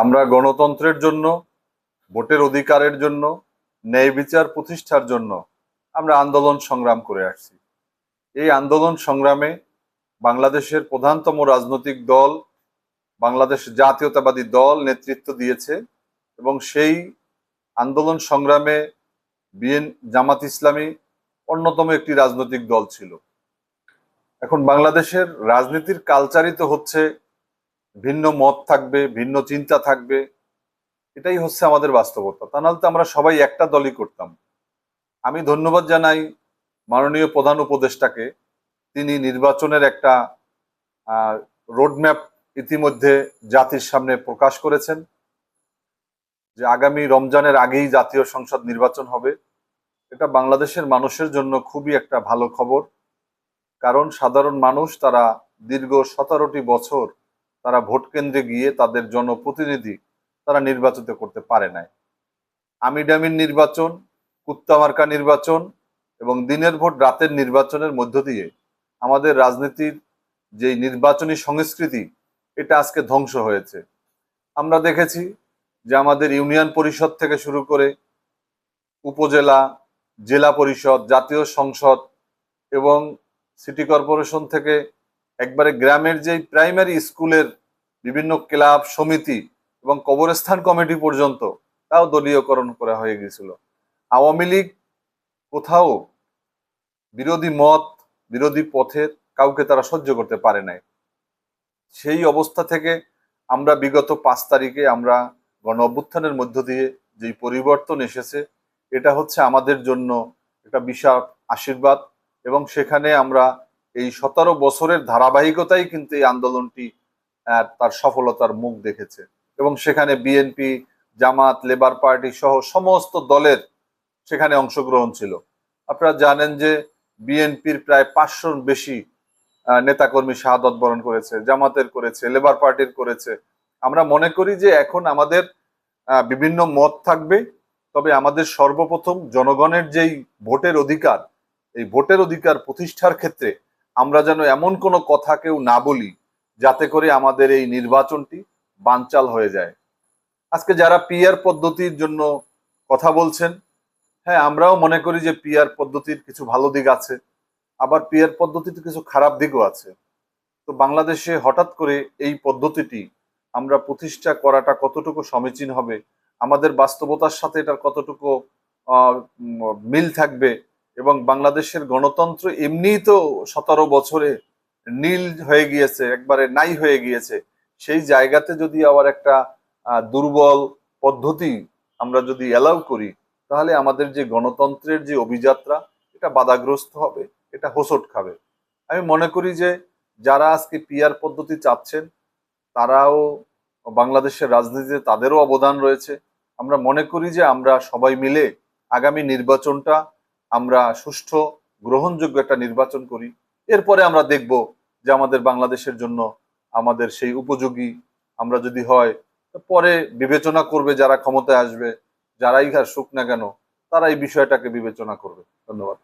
আমরা গণতন্ত্রের জন্য, ভোটের অধিকারের জন্য, ন্যায় বিচার প্রতিষ্ঠার জন্য আমরা আন্দোলন সংগ্রাম করে আসছি। এই আন্দোলন সংগ্রামে বাংলাদেশের প্রধানতম রাজনৈতিক দল, বাংলাদেশ জাতীয়তাবাদী দল নেতৃত্ব দিয়েছে এবং সেই আন্দোলন সংগ্রামে বিএন জামাত ইসলামী অন্যতম একটি রাজনৈতিক দল ছিল। এখন বাংলাদেশের রাজনীতির কালচারই তো হচ্ছে ভিন্ন মত থাকবে, ভিন্ন চিন্তা থাকবে। এটাই হচ্ছে আমাদের বাস্তবতা। তা নাহলে তো আমরা সবাই একটা দলই করতাম। আমি ধন্যবাদ জানাই মাননীয় প্রধান উপদেষ্টাকে। তিনি নির্বাচনের একটা রোডম্যাপ ইতিমধ্যে জাতির সামনে প্রকাশ করেছেন। যে আগামী রমজানের আগেই জাতীয় সংসদ নির্বাচন হবে। এটা বাংলাদেশের মানুষের জন্য খুবই একটা ভালো খবর। কারণ সাধারণ মানুষ তারা দীর্ঘ সতেরোটি বছর তারা ভোট কেন্দ্রে গিয়ে তাদের জনপ্রতিনিধি তারা নির্বাচিত করতে পারে নাই। আমিডামিন নির্বাচন কুত্তামার্কা নির্বাচন এবং দিনের ভোট রাতের নির্বাচনের মধ্য দিয়ে আমাদের রাজনীতির যে নির্বাচনী সংস্কৃতি, এটা আজকে ধ্বংস হয়েছে। আমরা দেখেছি যে আমাদের ইউনিয়ন পরিষদ থেকে শুরু করে উপজেলা, জেলা পরিষদ, জাতীয় সংসদ এবং সিটি কর্পোরেশন থেকে একবারে গ্রামের যে প্রাইমারি স্কুলের বিভিন্ন ক্লাব, সমিতি এবং কবরস্থান কমিটি পর্যন্ত তাও দলীয়করণ করা হয়ে গিয়েছিল। আওয়ামী লীগ কোথাও বিরোধী মত, বিরোধী পথের কাউকে তারা সহ্য করতে পারে নাই। সেই অবস্থা থেকে আমরা বিগত পাঁচ তারিখে আমরা গণ অভ্যুত্থানের মধ্য দিয়ে যেই পরিবর্তন এসেছে, এটা হচ্ছে আমাদের জন্য একটা বিশাল আশীর্বাদ এবং সেখানে আমরা এই সতেরো বছরের ধারাবাহিকতাই কিন্তু এই আন্দোলনটি তার সফলতার মুখ দেখেছে। এবং সেখানে বিএনপি, জামাত, লেবার পার্টি সহ সমস্ত দলের সেখানে অংশগ্রহণ ছিল। আপনারা জানেন যে বিএনপির প্রায় পাঁচশোর বেশি নেতাকর্মী শাহাদত বরণ করেছে, জামাতের করেছে, লেবার পার্টির করেছে। আমরা মনে করি যে এখন আমাদের বিভিন্ন মত থাকবে, তবে আমাদের সর্বপ্রথম জনগণের যেই ভোটের অধিকার, এই ভোটের অধিকার প্রতিষ্ঠার ক্ষেত্রে আমরা যেন এমন কোনো কথা কেউ না বলি, যাতে করে আমাদের এই নির্বাচনটি বানচাল হয়ে যায়। আজকে যারা পিয়ার পদ্ধতির জন্য কথা বলছেন হ্যাঁ আমরাও মনে করি যে পিয়ার পদ্ধতির কিছু ভালো দিক আছে, আবার পিআর পদ্ধতিতে কিছু খারাপ দিকও আছে। তো বাংলাদেশে হঠাৎ করে এই পদ্ধতিটি আমরা প্রতিষ্ঠা করাটা কতটুকু সমীচীন হবে, আমাদের বাস্তবতার সাথে এটার কতটুকু মিল থাকবে এবং বাংলাদেশের গণতন্ত্র এমনিই তো সতেরো বছরে নীল হয়ে গিয়েছে, একবারে নাই হয়ে গিয়েছে। সেই জায়গাতে যদি আবার একটা দুর্বল পদ্ধতি আমরা যদি অ্যালাউ করি, তাহলে আমাদের যে গণতন্ত্রের যে অভিযাত্রা, এটা বাধাগ্রস্ত হবে, এটা হোসট খাবে। আমি মনে করি যে যারা আজকে পিয়ার পদ্ধতি চাচ্ছেন, তারাও বাংলাদেশের রাজনীতিতে তাদেরও অবদান রয়েছে। আমরা মনে করি যে আমরা সবাই মিলে আগামী নির্বাচনটা আমরা সুষ্ঠ, গ্রহণযোগ্য একটা নির্বাচন করি। এরপরে আমরা দেখব যে আমাদের বাংলাদেশের জন্য আমাদের সেই উপযোগী আমরা যদি হয়, পরে বিবেচনা করবে যারা ক্ষমতায় আসবে, যারাই আর সুখ না কেন, তারা এই বিষয়টাকে বিবেচনা করবে। ধন্যবাদ।